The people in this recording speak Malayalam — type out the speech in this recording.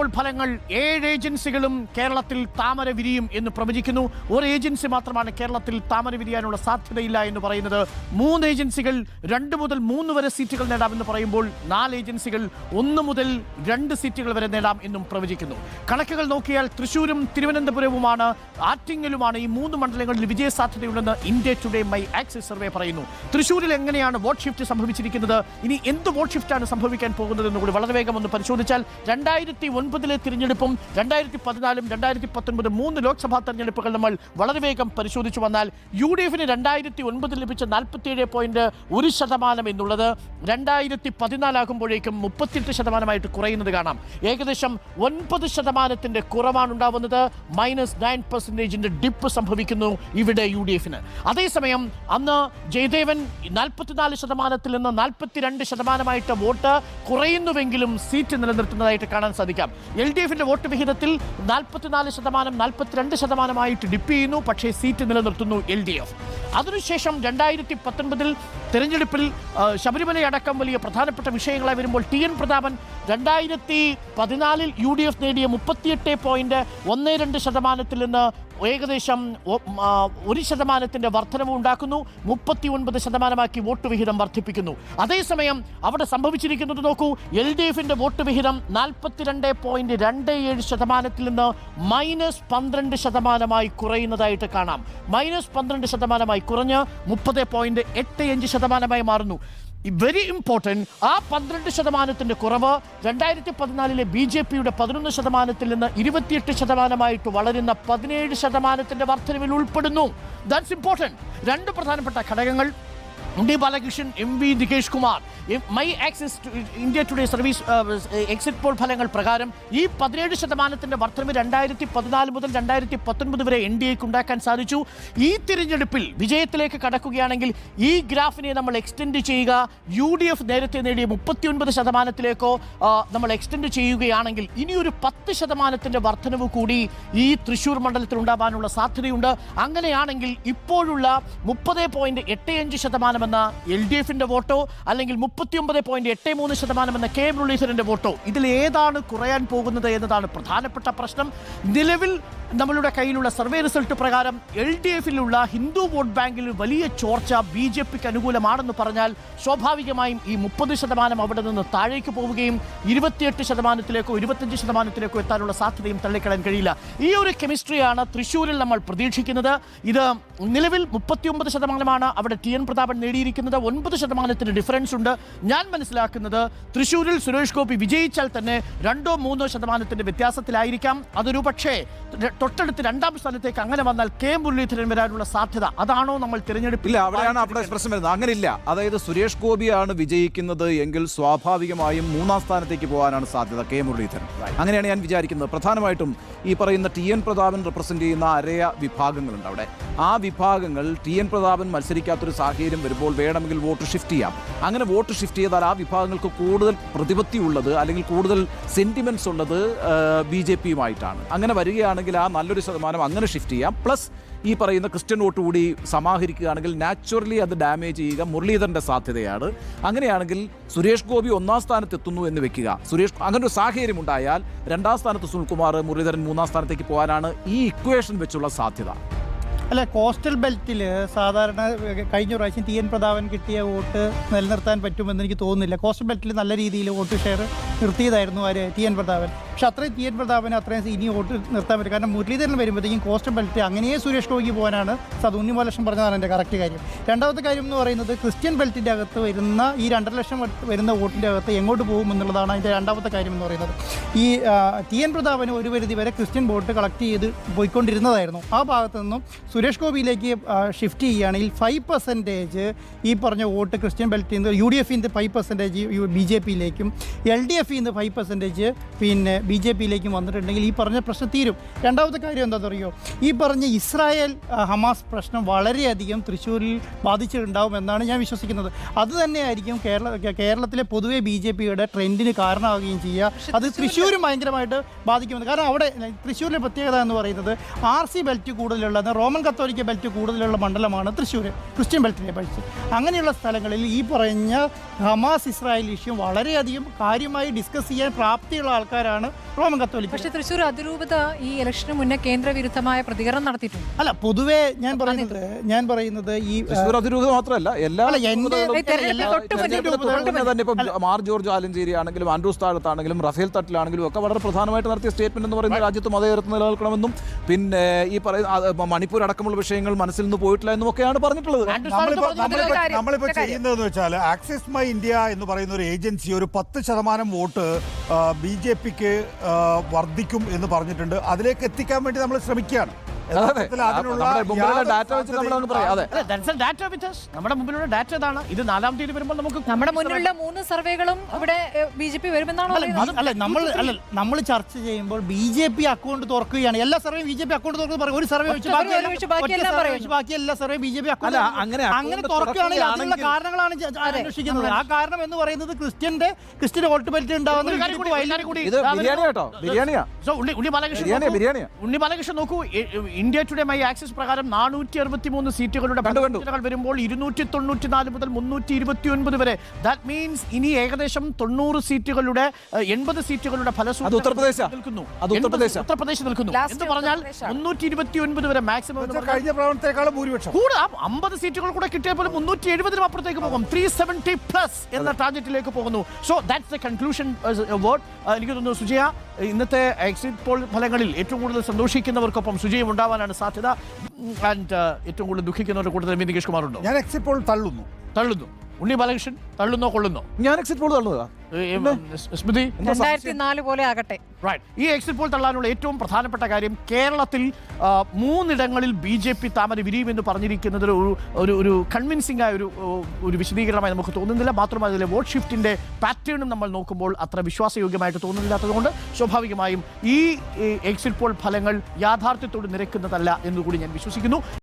ഇപ്പോൾ ഫലങ്ങൾ ഏഴ് ഏജൻസികളും കേരളത്തിൽ താമര വിരിയും എന്ന് പ്രവചിക്കുന്നു. ഒരു ഏജൻസി മാത്രമാണ് കേരളത്തിൽ താമര വിരിയാനുള്ള സാധ്യതയില്ല എന്ന് പറയുന്നത്. മൂന്ന് ഏജൻസികൾ രണ്ട് മുതൽ മൂന്ന് വരെ സീറ്റുകൾ നേടാമെന്ന് പറയുമ്പോൾ നാല് ഏജൻസികൾ ഒന്ന് മുതൽ രണ്ട് സീറ്റുകൾ വരെ നേടാം എന്നും പ്രവചിക്കുന്നു. കണക്കുകൾ നോക്കിയാൽ തൃശൂരും തിരുവനന്തപുരവുമാണ് ആറ്റിങ്ങലുമാണ് ഈ മൂന്ന് മണ്ഡലങ്ങളിൽ വിജയ സാധ്യതയുണ്ടെന്ന് India today my axis survey പറയുന്നു. തൃശൂരിൽ എങ്ങനെയാണ് വോട്ട് ഷിഫ്റ്റ് സംഭവിച്ചിരിക്കുന്നത്? ഇനി എന്ത് വോട്ട് ഷിഫ്റ്റാണ് സംഭവിക്കാൻ പോകുന്നത് എന്നുകൂടി വളരെ വേഗം ഒന്ന് പരിശോധിച്ചാൽ രണ്ടായിരത്തി ഒൻപതിലെ തിരഞ്ഞെടുപ്പും രണ്ടായിരത്തി പതിനാലും രണ്ടായിരത്തി പത്തൊൻപത് മൂന്ന് ലോക്സഭാ തെരഞ്ഞെടുപ്പുകൾ നമ്മൾ വളരെ വേഗം പരിശോധിച്ചു വന്നാൽ യു ഡി എഫിന് രണ്ടായിരത്തി ഒൻപതിൽ ലഭിച്ച നാൽപ്പത്തിയേഴ് പോയിന്റ് ഒരു ശതമാനം എന്നുള്ളത് രണ്ടായിരത്തി പതിനാലാകുമ്പോഴേക്കും മുപ്പത്തിയെട്ട് ശതമാനമായിട്ട് കുറയുന്നത് കാണാം. ഏകദേശം ഒൻപത് ശതമാനത്തിന്റെ കുറവാണ് ഉണ്ടാവുന്നത്. മൈനസ് നയൻ പെർസെന്റേജിന്റെ ഡിപ്പ് സംഭവിക്കുന്നു ഇവിടെ യു ഡി എഫിന്. അതേസമയം അന്ന് ജയദേവൻ നാൽപ്പത്തിനാല് ശതമാനത്തിൽ നിന്ന് നാൽപ്പത്തിരണ്ട് ശതമാനമായിട്ട് വോട്ട് കുറയുന്നുവെങ്കിലും സീറ്റ് നിലനിർത്തുന്നതായിട്ട് കാണാൻ സാധിക്കാം. എൽ ഡി എഫിന്റെ വോട്ട് വിഹിതത്തിൽ നാൽപ്പത്തിനാല് ശതമാനം നാൽപ്പത്തിരണ്ട് ശതമാനമായിട്ട് ഡിപ്പ് ചെയ്യുന്നു. പക്ഷേ സീറ്റ് നിലനിർത്തുന്നു എൽ ഡി എഫ് അതിനുശേഷം രണ്ടായിരത്തി പത്തൊൻപതിൽ തിരഞ്ഞെടുപ്പിൽ ശബരിമലയടക്കം വലിയ പ്രധാനപ്പെട്ട വിഷയങ്ങളായി വരുമ്പോൾ ടി എൻ പ്രതാപൻ രണ്ടായിരത്തി പതിനാലിൽ യു ഡി എഫ് നേടിയ മുപ്പത്തിയെട്ട് പോയിന്റ് ഒന്ന് രണ്ട് ശതമാനത്തിൽ നിന്ന് ഏകദേശം ഒരു ശതമാനത്തിന്റെ വർധനവ് ഉണ്ടാക്കുന്നു. മുപ്പത്തി ഒൻപത് ശതമാനമാക്കി വോട്ട് വിഹിതം വർദ്ധിപ്പിക്കുന്നു അതേസമയം അവിടെ സംഭവിച്ചിരിക്കുന്നത് നോക്കൂ എൽ ഡി എഫിന്റെ വോട്ട് വിഹിതം നാൽപ്പത്തിരണ്ട് പോയിന്റ് രണ്ട് ഏഴ് ശതമാനത്തിൽ നിന്ന് മൈനസ് പന്ത്രണ്ട് ശതമാനമായി കുറയുന്നതായിട്ട് കാണാം. മൈനസ് പന്ത്രണ്ട് ശതമാനമായി കുറഞ്ഞ് മുപ്പത് പോയിന്റ് എട്ട് അഞ്ച് ശതമാനമായി മാറുന്നു. വെരി ഇമ്പോർട്ടന്റ് ആ പന്ത്രണ്ട് ശതമാനത്തിന്റെ കുറവ് രണ്ടായിരത്തി പതിനാലിലെ ബി ജെ പിയുടെ പതിനൊന്ന് ശതമാനത്തിൽ നിന്ന് ഇരുപത്തിയെട്ട് ശതമാനമായിട്ട് വളരുന്ന പതിനേഴ് ശതമാനത്തിന്റെ വർധനവിൽ ഉൾപ്പെടുന്നു. ദാറ്റ്സ് ഇമ്പോർട്ടന്റ് രണ്ട് പ്രധാനപ്പെട്ട ഘടകങ്ങൾ D Balakrishnan M V Nikesh Kumar. My axis India today service exit poll ഫലങ്ങൾ പ്രകാരം ഈ പതിനേഴ് ശതമാനത്തിന്റെ വർധനവ് രണ്ടായിരത്തി പതിനാല് മുതൽ രണ്ടായിരത്തി പത്തൊൻപത് വരെ എൻ ഡി എക്ക് ഉണ്ടാക്കാൻ സാധിച്ചു. ഈ തിരഞ്ഞെടുപ്പിൽ വിജയത്തിലേക്ക് കടക്കുകയാണെങ്കിൽ ഈ ഗ്രാഫിനെ നമ്മൾ എക്സ്റ്റെൻഡ് ചെയ്യുക. യു ഡി എഫ് നേരത്തെ നേടിയ മുപ്പത്തിയൊൻപത് ശതമാനത്തിലേക്കോ നമ്മൾ എക്സ്റ്റെൻഡ് ചെയ്യുകയാണെങ്കിൽ ഇനിയൊരു പത്ത് ശതമാനത്തിന്റെ വർധനവ് കൂടി ഈ തൃശ്ശൂർ മണ്ഡലത്തിൽ ഉണ്ടാവാനുള്ള സാധ്യതയുണ്ട്. അങ്ങനെയാണെങ്കിൽ ഇപ്പോഴുള്ള മുപ്പത് പോയിന്റ് എട്ട് അഞ്ച് ശതമാനം എന്ന എൽ ഡി എഫിന്റെ വോട്ടോ അല്ലെങ്കിൽ മുപ്പത്തിയൊമ്പത് പോയിന്റ് എട്ട് മൂന്ന് ശതമാനം എന്ന കെ മുരളീധരന്റെ വോട്ടോ? ഇതിൽ ഏതാണ് കുറയാൻ പോകുന്നത് എന്നതാണ് പ്രധാനപ്പെട്ട പ്രശ്നം. നിലവിൽ നമ്മളുടെ കയ്യിലുള്ള സർവേ റിസൾട്ട് പ്രകാരം എൽ ഡി എഫിലുള്ള ഹിന്ദു വോട്ട് ബാങ്കിൽ വലിയ ചോർച്ച ബി ജെ പിക്ക് അനുകൂലമാണെന്ന് പറഞ്ഞാൽ സ്വാഭാവികമായും ഈ മുപ്പത് ശതമാനം അവിടെ നിന്ന് താഴേക്ക് പോവുകയും ഇരുപത്തിയെട്ട് ശതമാനത്തിലേക്കോ ഇരുപത്തഞ്ച് ശതമാനത്തിലേക്കോ എത്താനുള്ള സാധ്യതയും തള്ളിക്കളയാൻ കഴിയില്ല. ഈ ഒരു കെമിസ്ട്രിയാണ് തൃശ്ശൂരിൽ നമ്മൾ പ്രതീക്ഷിക്കുന്നത്. ഇത് നിലവിൽ മുപ്പത്തിയൊമ്പത് ശതമാനമാണ് അവിടെ ടി എൻ പ്രതാപൻ നേടിയിരിക്കുന്നത്. ഒൻപത് ശതമാനത്തിന് ഡിഫറൻസ് ഉണ്ട്. ഞാൻ മനസ്സിലാക്കുന്നത് തൃശ്ശൂരിൽ സുരേഷ് ഗോപി വിജയിച്ചാൽ തന്നെ രണ്ടോ മൂന്നോ ശതമാനത്തിന്റെ വ്യത്യാസത്തിലായിരിക്കാം. അതൊരു പക്ഷേ തൊട്ടടുത്ത് രണ്ടാം സ്ഥാനത്തേക്ക് അങ്ങനെ വന്നാൽ കെ മുരളീധരൻ വരാനുള്ള സാധ്യത അതാണോ നമ്മൾ തിരഞ്ഞെടുപ്പില്ല അവിടെയാണ് അവിടെ പ്രശ്നം വരുന്നത്. അങ്ങനെയില്ല. അതായത് സുരേഷ് ഗോപിയാണ് വിജയിക്കുന്നത് എങ്കിൽ സ്വാഭാവികമായും മൂന്നാം സ്ഥാനത്തേക്ക് പോകാനാണ് സാധ്യത കെ മുരളീധരൻ. അങ്ങനെയാണ് ഞാൻ വിചാരിക്കുന്നത്. പ്രധാനമായിട്ടും ഈ പറയുന്ന ടി എൻ പ്രതാപൻ റെപ്രസെന്റ് ചെയ്യുന്ന അരയ വിഭാഗങ്ങളുണ്ട് അവിടെ. ആ വിഭാഗങ്ങൾ ടി എൻ പ്രതാപൻ മത്സരിക്കാത്തൊരു സാഹചര്യം വരുമ്പോൾ വേണമെങ്കിൽ വോട്ട് ഷിഫ്റ്റ് ചെയ്യാം. അങ്ങനെ വോട്ട് ഷിഫ്റ്റ് ചെയ്താൽ ആ വിഭാഗങ്ങൾക്ക് കൂടുതൽ പ്രതിപത്തി ഉള്ളത് അല്ലെങ്കിൽ കൂടുതൽ സെന്റിമെന്റ്സ് ഉള്ളത് ബി ജെ പിയുമായിട്ടാണ്. അങ്ങനെ വരികയാണെങ്കിൽ ആ നല്ലൊരു ശതമാനം അങ്ങനെ ഷിഫ്റ്റ് ചെയ്യാം. പ്ലസ് ഈ പറയുന്ന ക്രിസ്ത്യൻ വോട്ട് കൂടി സമാഹരിക്കുകയാണെങ്കിൽ നാച്ചുറലി അത് ഡാമേജ് ചെയ്യുക മുരളീധരന്റെ സാധ്യതയാണ്. അങ്ങനെയാണെങ്കിൽ സുരേഷ് ഗോപി ഒന്നാം സ്ഥാനത്ത് എത്തുന്നു എന്ന് വെക്കുക. സുരേഷ് അങ്ങനെ ഒരു സാഹചര്യം ഉണ്ടായാൽ രണ്ടാം സ്ഥാനത്ത് സുനിൽകുമാർ മുരളീധരൻ മൂന്നാം സ്ഥാനത്തേക്ക് പോകാനാണ് ഈ ഇക്വേഷൻ വെച്ചുള്ള സാധ്യത. അല്ല കോസ്റ്റൽ ബെൽറ്റിൽ സാധാരണ കഴിഞ്ഞ പ്രാവശ്യം ടി എൻ പ്രതാപൻ കിട്ടിയ വോട്ട് നിലനിർത്താൻ പറ്റുമെന്ന് എനിക്ക് തോന്നുന്നില്ല. കോസ്റ്റൽ ബെൽറ്റിൽ നല്ല രീതിയിൽ വോട്ട് ഷെയർ നിർത്തിയതായിരുന്നു ആര്? T N Prathapan. പക്ഷെ അത്രയും ടി എൻ പ്രതാപന് അത്രയും ഇനി വോട്ട് നിർത്താൻ പറ്റും കാരണം മുരളീധരൻ വരുമ്പോഴത്തേക്കും കോസ്റ്റ് ബെൽറ്റ് അങ്ങനെ സുരേഷ് ഗോപിക്ക് പോകാനാണ് സത് ഉണ്ണിമോലക്ഷം പറഞ്ഞതാണ് എന്റെ കറക്റ്റ് കാര്യം. രണ്ടാമത്തെ കാര്യം എന്ന് പറയുന്നത് ക്രിസ്ത്യൻ ബെൽറ്റിന്റെ അകത്ത് വരുന്ന ഈ രണ്ടര ലക്ഷം വരുന്ന വോട്ടിന്റെ അകത്ത് എങ്ങോട്ട് പോകും എന്നുള്ളതാണ് അതിന്റെ രണ്ടാമത്തെ കാര്യം എന്ന് പറയുന്നത്. ഈ ടി എൻ പ്രതാപന് ഒരു പരിധി വരെ ക്രിസ്ത്യൻ വോട്ട് കളക്ട് ചെയ്ത് പോയിക്കൊണ്ടിരുന്നതായിരുന്നു. ആ ഭാഗത്ത് നിന്നും സുരേഷ് ഗോപിയിലേക്ക് ഷിഫ്റ്റ് ചെയ്യുകയാണെങ്കിൽ ഫൈവ് പെർസെന്റേജ് ഈ പറഞ്ഞ വോട്ട് ക്രിസ്ത്യൻ ബെൽറ്റിൽ നിന്ന് യു ഡി എഫിന്റെ ഫൈവ് പെർസെന്റേജ് ബി ജെ പിയിലേക്കും എൽ ഡി എഫിൽ ഇന്ന് ഫൈവ് പെർസെന്റേജ് പിന്നെ ബി ജെ പിയിലേക്കും വന്നിട്ടുണ്ടെങ്കിൽ ഈ പറഞ്ഞ പ്രശ്നം തീരും. രണ്ടാമത്തെ കാര്യം എന്താണെന്ന് അറിയോ ഈ പറഞ്ഞ ഇസ്രായേൽ ഹമാസ് പ്രശ്നം വളരെയധികം തൃശ്ശൂരിൽ ബാധിച്ചിട്ടുണ്ടാവും എന്നാണ് ഞാൻ വിശ്വസിക്കുന്നത്. അത് തന്നെയായിരിക്കും കേരള കേരളത്തിലെ പൊതുവെ ബി ജെ പിയുടെ ട്രെൻഡിന് കാരണമാവുകയും ചെയ്യുക. അത് തൃശ്ശൂരും ഭയങ്കരമായിട്ട് ബാധിക്കുമെന്ന് കാരണം അവിടെ തൃശ്ശൂരിലെ പ്രത്യേകത എന്ന് പറയുന്നത് ആർ സി ബെൽറ്റ് കൂടുതലുള്ള റോമൻ കത്തോലിക്ക ബെൽറ്റ് കൂടുതലുള്ള മണ്ഡലമാണ് തൃശ്ശൂർ ക്രിസ്ത്യൻ ബെൽറ്റിനെ പഠിച്ച് അങ്ങനെയുള്ള സ്ഥലങ്ങളിൽ ഈ പറഞ്ഞ ഹമാസ് ഇസ്രായേൽ ഇഷ്യൂ വളരെയധികം കാര്യമായി ഡിസ്കസ് ചെയ്യാൻ പ്രാപ്തിയുള്ള ആൾക്കാരാണ് റോമൻ കത്തോലിക്ക പക്ഷേ തൃശ്ശൂർ അതിരൂപത ഈ ഇലക്ഷന് മുന്നേ കേന്ദ്ര വിരുദ്ധമായ പ്രതികരണം നടത്തിയിട്ടുണ്ട്. അല്ല പൊതുവെ ഞാൻ പറയുന്നത് ഞാൻ പറയുന്നത് ഈ തൃശ്ശൂർ അതിരൂപത മാത്രമല്ല എല്ലാ തന്നെ ഇപ്പം മാർ ജോർജ് ആലഞ്ചേരി ആണെങ്കിലും ആൻഡ്രൂസ് താഴത്താണെങ്കിലും റഫേൽ തട്ടിലാണെങ്കിലും ഒക്കെ വളരെ പ്രധാനമായിട്ട് നടത്തിയ സ്റ്റേറ്റ്മെന്റ് എന്ന് പറയുന്നത് രാജ്യത്ത് മതേതരത്വം നിലനിൽക്കണമെന്നും പിന്നെ ഈ പറയുന്ന മണിപ്പൂർ അടക്കമുള്ള വിഷയങ്ങൾ മനസ്സിൽ നിന്ന് പോയിട്ടില്ല എന്നും ഒക്കെയാണ് പറഞ്ഞിട്ടുള്ളത്. ആൻഡ്രൂ സാർ നമ്മളിപ്പോ പറഞ്ഞത് നമ്മളിപ്പോ കാര്യം, നമ്മളിപ്പോ ഒരു കാര്യം. ചെയ്യുന്നതെന്ന് വെച്ചാൽ ആക്സിസ് മൈ ഇന്ത്യ എന്ന് പറയുന്ന ഒരു ഏജൻസി ഒരു പത്ത് ശതമാനം വോട്ട് ബി ജെ പിക്ക് വർദ്ധിക്കും എന്ന് പറഞ്ഞിട്ടുണ്ട്. അതിലേക്ക് എത്തിക്കാൻ വേണ്ടി നമ്മൾ ശ്രമിക്കുകയാണ്. ഡാറ്റ വെച്ച് നമ്മൾ അങ്ങ് പറയാം. അതെ. data with നമ്മുടെ മുമ്പിലുള്ള ഡാറ്റ ഇതാണ്. ഇത് നാലാം തീയതി വരുമ്പോൾ നമുക്ക് നമ്മുടെ മുന്നിലുള്ള മൂന്ന് സർവേകളും ഇവിടെ ബി ജെ പി വരുമെന്നാണ് അല്ല പറയുന്നത്? അല്ല നമ്മൾ അല്ല നമ്മൾ ചർച്ച ചെയ്യുമ്പോൾ ബി ജെ പി അക്കൗണ്ട് തുറക്കുകയാണ്. എല്ലാ സർവേയും ബി ജെ പി അക്കൗണ്ട് തുറക്കുന്നത് പറയും. ഒരു സർവേ വെച്ച് ബാക്കി ഒഴിച്ച് ബാക്കി എല്ലാം പറയുന്നു. ബാക്കി എല്ലാ സർവേയും ബി ജെ പി അക്കൗണ്ട് അല്ല, അങ്ങനെ അങ്ങനെ തുറക്കുകയാണെങ്കിൽ അതിനുള്ള കാരണങ്ങളാണ് അന്വേഷിക്കുന്നത്. ആ കാരണം എന്ന് പറയുന്നത് ക്രിസ്ത്യന്റെ ക്രിസ്ത്യൻ വോട്ട് പറ്റി ഉണ്ടാവുന്ന ഒരു കാര്യം കൂടി, കൂടി. ഇത് ബിരിയാണി കേട്ടോ. ബിരിയാണിയാ. ഉണ്ണി ബാലകൃഷ്ണൻ നോക്കൂ. ഇന്ത്യ ടുഡേ മൈ ആക്സിസ് പ്രകാരം നാനൂറ്റി അറുപത്തി മൂന്ന് സീറ്റുകളുടെ. വരുമ്പോൾ ഇരുന്നൂറ്റി തൊണ്ണൂറ്റി നാല് മുതൽ മുന്നൂറ്റി ഇരുപത്തി ഒൻപത് വരെ. ദാറ്റ് മീൻസ് ഇനി ഏകദേശം തൊണ്ണൂറ് സീറ്റുകളുടെ എൺപത് സീറ്റുകളുടെ ഫലസൂചന അത് ഉത്തർപ്രദേശാ. നിൽക്കുന്നു. അത് ഉത്തർപ്രദേശാ. നിൽക്കുന്നു. എന്ന് പറഞ്ഞാൽ. മുന്നൂറ്റി ഇരുപത്തി ഒൻപത് വരെ മാക്സിമം കഴിഞ്ഞ പ്രവണത്തേക്കാളും ഭൂരിപക്ഷം. കൂടെ അമ്പത് സീറ്റുകൾ കൂടെ കിട്ടിയ പോലെ മുന്നൂറ്റി എഴുപതിനും അപ്പുറത്തേക്ക് പോകും. ത്രീ സെവന്റി പ്ലസ് എന്ന ടാർജറ്റിലേക്ക് പോകുന്നു. So that's the conclusion word എനിക്ക് തോന്നുന്നു സുജയ ഇന്നത്തെ എക്സിറ്റ് പോൾ ഫലങ്ങളിൽ ഏറ്റവും കൂടുതൽ സന്തോഷിക്കുന്നവർക്കൊപ്പം സുജയം ഉണ്ടാവാനാണ് സാധ്യത. ആൻഡ് ഏറ്റവും കൂടുതൽ ദുഃഖിക്കുന്നവരുടെ കൂട്ടത്തിൽ നിതീഷ് കുമാർ ഉണ്ടോ? ഞാൻ എക്സിറ്റ് പോൾ തള്ളുന്നു. തള്ളുന്നു. ഉണ്ണി ബാലകൃഷ്ണൻ തള്ളുന്നോ കൊള്ളുന്നോ? ഞാൻ എക്സിറ്റ് പോൾ ഏ, സ്മൃതി രണ്ടായിരത്തി നാല് പോലെ ആകട്ടെ. റൈറ്റ് ഈ എക്സിറ്റ് പോൾ തള്ളാനുള്ള ഏറ്റവും പ്രധാനപ്പെട്ട കാര്യം കേരളത്തിൽ മൂന്നിടങ്ങളിൽ ബി ജെ പി താമര വിരിയുമെന്ന് പറഞ്ഞിരിക്കുന്നത് ഒരു ഒരു ഒരു കൺവിൻസിംഗ് ആയ ഒരു ഒരു വിശദീകരണമായി നമുക്ക് തോന്നുന്നില്ല. മാത്രമല്ല അതിലെ വോട്ട് ഷിഫ്റ്റിന്റെ പാറ്റേണും നമ്മൾ നോക്കുമ്പോൾ അത്ര വിശ്വാസയോഗ്യമായിട്ട് തോന്നുന്നില്ലാത്തതുകൊണ്ട് സ്വാഭാവികമായും ഈ എക്സിറ്റ് പോൾ ഫലങ്ങൾ യാഥാർത്ഥ്യത്തോട് നിരക്കുന്നതല്ല എന്നുകൂടി ഞാൻ വിശ്വസിക്കുന്നു.